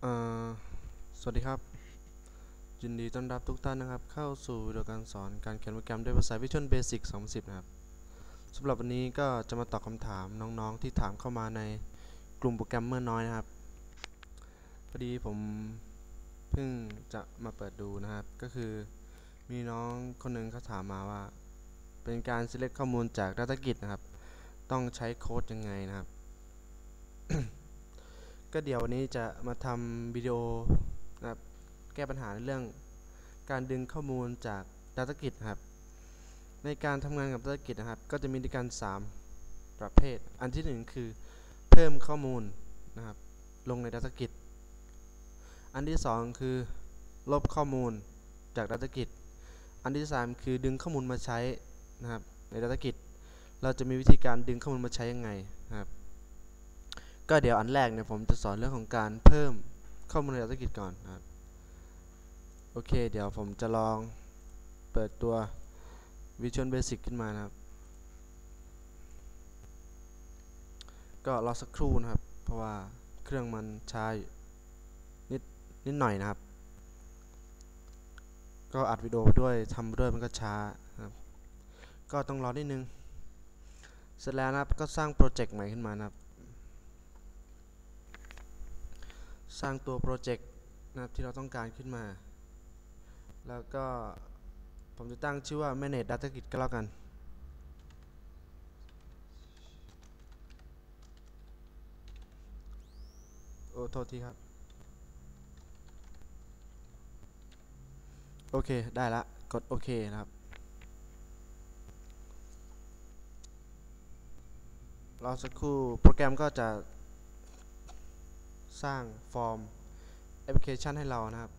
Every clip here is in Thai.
สวัสดีครับ ยินดีต้อนรับทุกท่านนะครับ เข้าสู่วิดีโอการสอนการเขียนโปรแกรมด้วยภาษา Visual Basic 2010 นะครับสำหรับวันนี้ก็จะมาตอบคำถามน้องๆที่ถามเข้ามาในกลุ่มโปรแกรมเมอร์น้อยนะครับ พอดีผมเพิ่งจะมาเปิดดูนะครับ ก็คือมีน้องคนหนึงเขาถามมาว่า เป็นการ select ข้อมูลจาก Data Grid นะครับ ต้องใช้โค้ดยังไงนะครับ ก็เดี๋ยววันนี้จะมาทำวิดีโอนะครับแก้ปัญหาในเรื่อง การดึงข้อมูลจาก Data Grid นะครับ ในการทำงานกับ Data Grid นะครับ ก็จะมีด้วยกัน 3 ประเภท อันที่ 1 คือเพิ่มข้อมูลนะครับ ลงใน Data Grid อันที่ 2 คือ ลบข้อมูลจาก Data Grid อันที่ 3 คือดึงข้อมูลมาใช้นะครับใน Data Grid เราจะมีวิธีการดึงข้อมูลมาใช้ยังไงนะครับ ก็เดี๋ยวอันแรกเนี่ยผมจะสอนเรื่องของการเพิ่มข้อมูลใน Data Grid ก่อนนะครับโอเค เดี๋ยวผมจะลองเปิดตัว Visual Basic ขึ้นมานะครับ ก็รอสักครู่นะครับ เพราะว่าเครื่องมันช้านิดนิดหน่อยนะครับ ก็อัดวิดีโอด้วยทำด้วยมันก็ช้าครับ ก็ต้องรอนิดนึง เสร็จแล้วนะครับก็สร้างโปรเจกต์ใหม่ขึ้นมานะครับ สร้างตัวโปรเจกต์นะครับที่เราต้องการขึ้นมา แล้วก็ผมจะตั้งชื่อว่า manage data grid ก็แล้วกัน โอ้โทษทีครับ โอเค ได้ละ กดโอเคนะครับรอสักครู่ โปรแกรมก็จะ สร้างฟอร์มแอปพลิเคชันให้เรานะครับ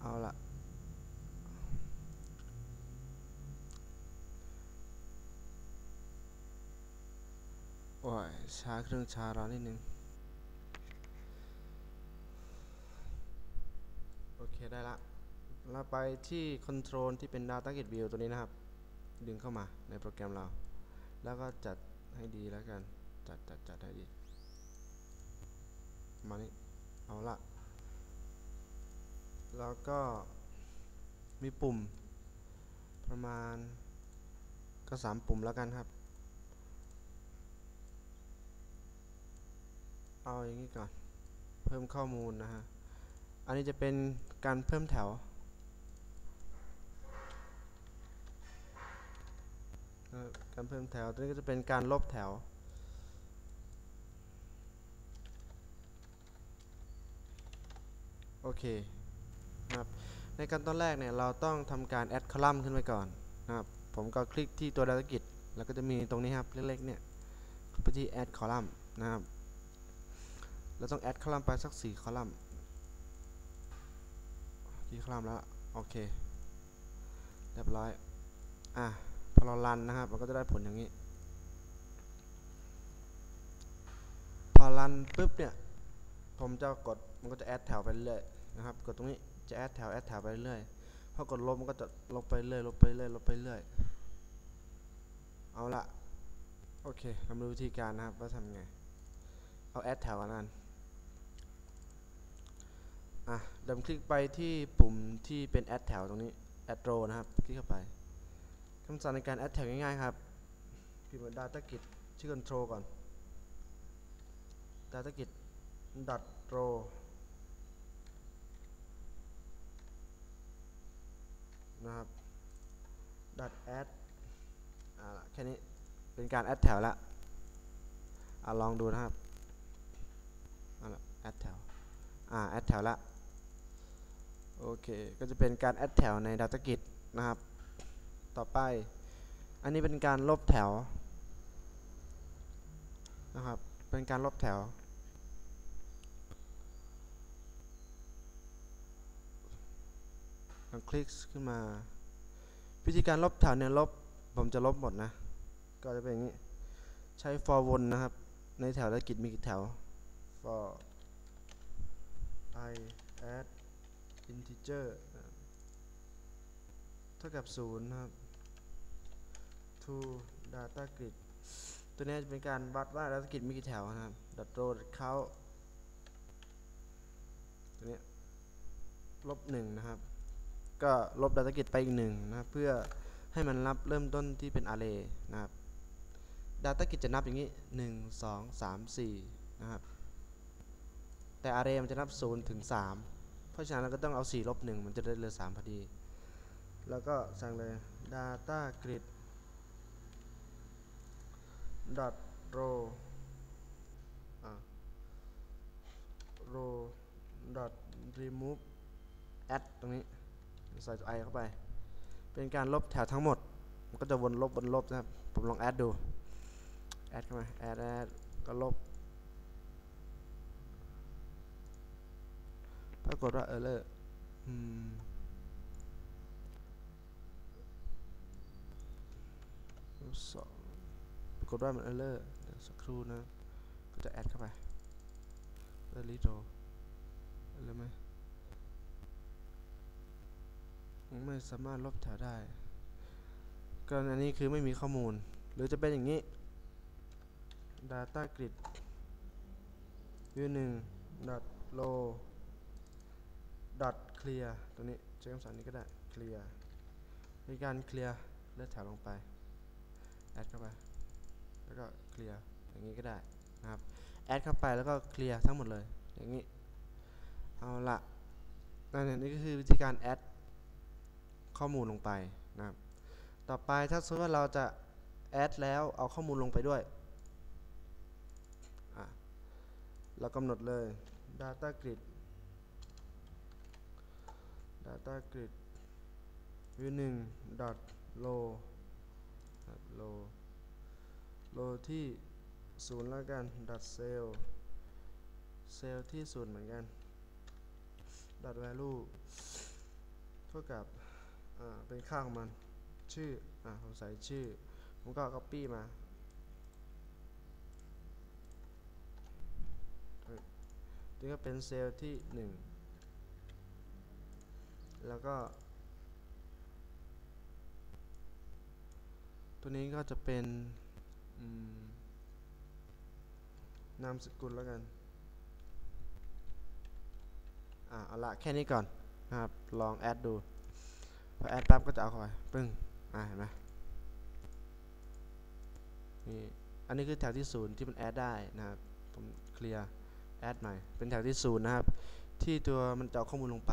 เอาละโอ้ยช้าเครื่องช้าร้อนนิดนึง โอเค ได้ละเราไปที่ Control ที่เป็น Data Grid View ตัวนี้นะครับ ดึงเข้ามาในโปรแกรมเรา แล้วก็จัดให้ดีแล้วกัน จัดจัดจัดให้ดี มานี่เอาละ แล้วก็มีปุ่มประมาณก็สามปุ่มแล้วกันครับ เอาอย่างนี้ก่อน เพิ่มข้อมูลนะฮะ อันนี้จะเป็นการเพิ่มแถวการเพิ่มแถว ตัวนี้ก็จะเป็นการลบแถว อเคนะครับในขั้นตอนแรกเนี่ยเราต้องทำการ add column ขึ้นไปก่อนนะครับผมก็คลิกที่ตัว data grid แล้วก็จะมีตรงนี้ครับเล็กๆเนี่ยคลิกไปที่ add column นะครับเราต้อง add column ไปสัก4 column กี่ column แล้วโอเคเรียบร้อยอะพอเรารันนะครับมันก็จะได้ผลอย่างนี้ พอรันปุ๊บเนี่ยผมจะกดมันก็จะแอดแถวไปเรื่อย นะครับ กดตรงนี้จะแอดแถวแอดแถวไปเรื่อยพอกดลบมันก็จะลบไปเรื่อยลบไปเรื่อยลบไปเรื่อยเอาละโอเคเรามาดูวิธีการนะครับว่าทำไง เอาแอดแถวกันนั้นอะเดิมคลิกไปที่ปุ่มที่เป็นแอดแถวตรงนี้แอดโรนะครับ คลิกเข้าไปคำสั่งในการแอดแถวง่ายๆครับพิมพ์ว่า data git ชื่อ control ก่อน data git dot row นะครับ dot add อ่าแค่นี้เป็นการแอดแถวละอ่าลองดูนะครับอ่าละแอดแถวอ่าแอดแถวละโอเค ก็จะเป็นการแอดแถวใน data git นะครับ ต่อไป อันนี้เป็นการลบแถวนะครับ เป็นการลบแถว ลองคลิกขึ้นมา วิธีการลบแถวเนี่ยลบผมจะลบหมดนะ ก็จะเป็นอย่างนี้ ใช้ for วนนะครับ ในแถวและกิจมีกี่แถว for i add integer เท่ากับ0นะครับ to data grid ตัวนี้จะเป็นการวัดว่ารัฐกิจมีกี่แถวนะครับ dot row dot count ตัวนี้ลบหนึ่งนะครับ ก็ลบดัตกิจไปอีกหนึ่งนะเพื่อให้มันรับเริ่มต้นที่เป็น array นะครับดัตกิจจะนับอย่างนี้หนึ่งสองสามสี่นะครับ แต่ array มันจะนับศูนย์ถึงสามเพราะฉะนั้นเราก็ต้องเอาสี่ลบหนึ่งมันจะได้เหลือสามพอดี แล้วก็สั่งเลย data grid dot row อ่า row dot remove add ตรงนี้ ใส่ตัว i เข้าไป เป็นการลบแถวทั้งหมด มันก็จะวนลบวนลบนะครับ ผมลอง add ดู add เข้ามา add add ก็ลบปรากฏว่า error อืมลบสองปรากฏว่ามัน error เดี๋ยวสักครู่นะ ก็จะ add เข้าไป early row อะไรไหม ไม่สามารถลบแถวได้ก็อันนี้คือไม่มีข้อมูล หรือจะเป็นอย่างนี้ data grid view 1 dot row dot clear ตัวนี้ใช้คำสั่งนี้ก็ได้ clear มีการ clear เลือกแถวลงไป add เข้าไป แล้วก็ clear อย่างนี้ก็ได้นะครับ add เข้าไปแล้วก็ clear ทั้งหมดเลย อย่างนี้ เอาละนั่นนี่ก็คือวิธีการ add ข้อมูลลงไปนะครับ ต่อไปถ้าสมมติว่าเราจะ add แล้วเอาข้อมูลลงไปด้วย เรากำหนดเลย data grid data grid view 1 dot row row row ที่ศูนย์แล้วกัน dot cell เซลล์ที่ศูนย์เหมือนกัน dot value เท่ากับ เป็นค่าของมันชื่ออ่าผมใส่ชื่อ ผมก็ copy มานี่ก็เป็นเซลล์ที่ 1 แล้วก็ ตัวนี้ก็จะเป็นนามสกุลแล้วกัน อ่าเอาละแค่นี้ก่อนนะครับ ลองแอดดู พอแอดปั๊บก็จะเอาเข้าไปปึ้งอ่าเห็นไหมนี่อันนี้คือแถวที่ศูนย์ที่มันแอดได้นะครับผมเคลียร์แอดใหม่ เป็นแถวที่ศูนย์นะครับ ที่ตัวมันจะเอาข้อมูลลงไป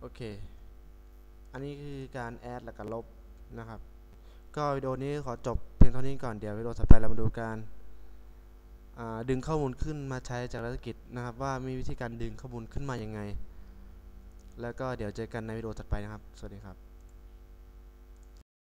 โอเค อันนี้คือการแอดแล้วก็ลบนะครับ ก็วิดีโอนี้ขอจบเพียงเท่านี้ก่อน เดี๋ยววิดีโอถัดไปเรามาดูการดึงข้อมูลขึ้นมาใช้จากรัฐกิจนะครับ ว่ามีวิธีการดึงข้อมูลขึ้นมาอยังไง แล้วก็เดี๋ยวเจอกันในวิดีโอถัดไปนะครับ สวัสดีครับ